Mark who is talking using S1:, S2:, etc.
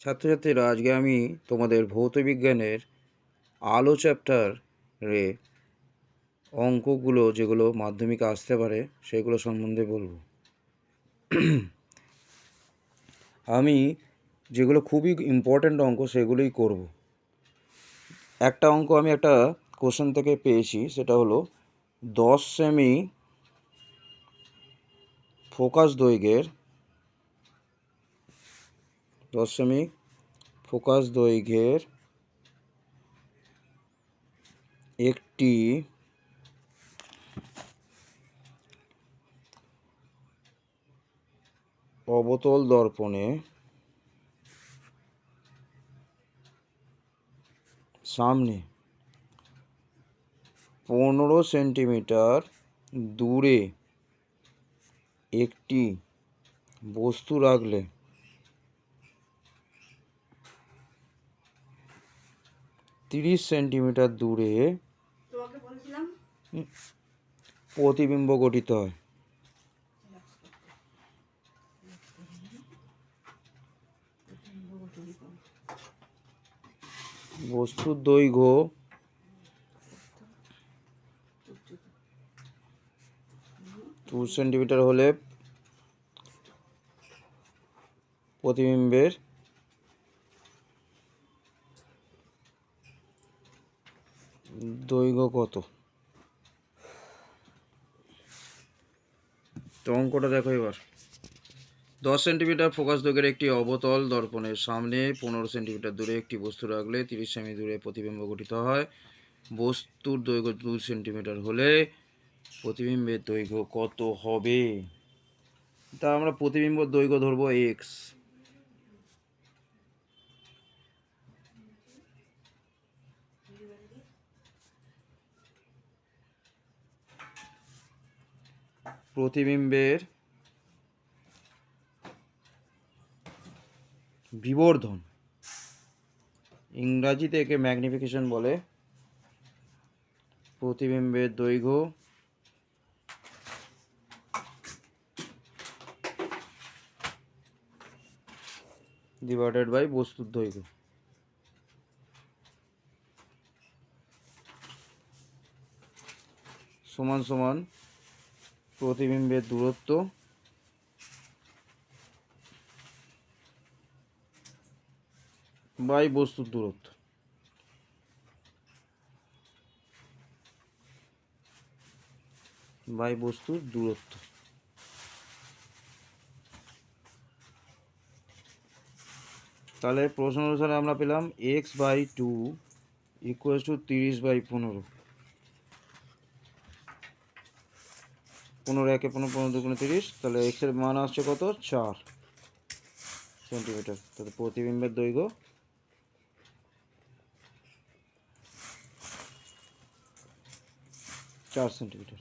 S1: ছাত্রছাত্রীরা, আজকে আমি তোমাদের ভৌত বিজ্ঞানের আলো চ্যাপ্টারে অঙ্কগুলো, যেগুলো মাধ্যমিকে আসতে পারে, সেগুলো সম্বন্ধে বলব। আমি যেগুলো খুবই ইম্পর্ট্যান্ট অঙ্ক, সেগুলোই করব। একটা অঙ্ক আমি একটা কোশ্চেন থেকে পেয়েছি, সেটা হলো, দশ সেমি ফোকাস দৈর্ঘ্যের দশ সেমি ফোকাস দৈর্ঘ্যের একটি অবতল দর্পণে সামনে পনেরো সেন্টিমিটার দূরে একটি বস্তু রাখলে তিরিশ সেন্টিমিটার দূরে প্রতিবিম্ব গঠিত হয়। বস্তুর দৈর্ঘ্য টু সেন্টিমিটার হলে প্রতিবিম্বের দৈর্ঘ্য কত? তো অঙ্কটা দেখো এবার। দশ সেন্টিমিটার ফোকাস দৈর্ঘ্যের একটি অবতল দর্পণের সামনে পনেরো সেন্টিমিটার দূরে একটি বস্তু রাখলে তিরিশ সেমি দূরে প্রতিবিম্ব গঠিত হয়। বস্তুর দৈর্ঘ্য দু সেন্টিমিটার হলে প্রতিবিম্বের দৈর্ঘ্য কত হবে? তা আমরা প্রতিবিম্বর দৈর্ঘ্য ধরবো এক্স। প্রতিবিম্বের বিবর্ধন। ইংরাজিতে একে ম্যাগনিফিকেশন বলে। প্রতিবিম্বের দৈর্ঘ্য ডিভাইডেড বাই বস্তুর দৈর্ঘ্য। সমান সমান প্রতিবিম্বের দূরত্ব। বাই বস্তুর দূরত্ব। বাই বস্তুর দূরত্ব। তাহলে প্রশ্ন অনুসারে আমরা পেলাম x by two equal to তিরিশ বাই পনেরো। পনেরো একে পনেরো পনেরো দুগুণে তিরিশ, তাহলে এক্সের মান আসছে কত? চার সেন্টিমিটার তাহলে প্রতিবিম্বের দৈর্ঘ্য চার সেন্টিমিটার